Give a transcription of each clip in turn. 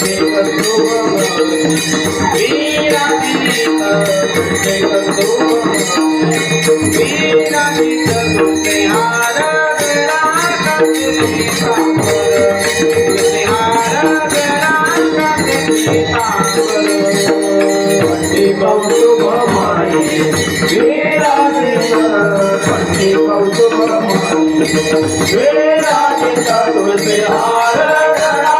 Shri Radhika Tulsi Hara Radhika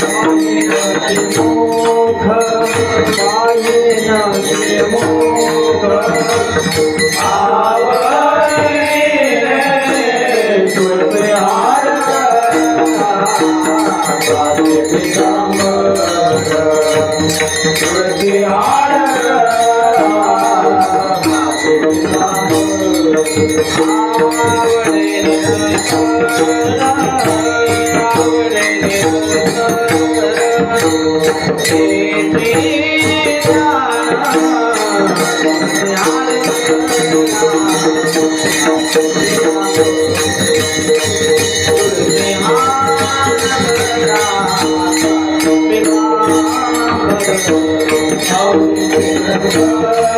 Govinda गोख बाहेना रे मोरे गोविंदा आरावली रे तोच रे आरता you.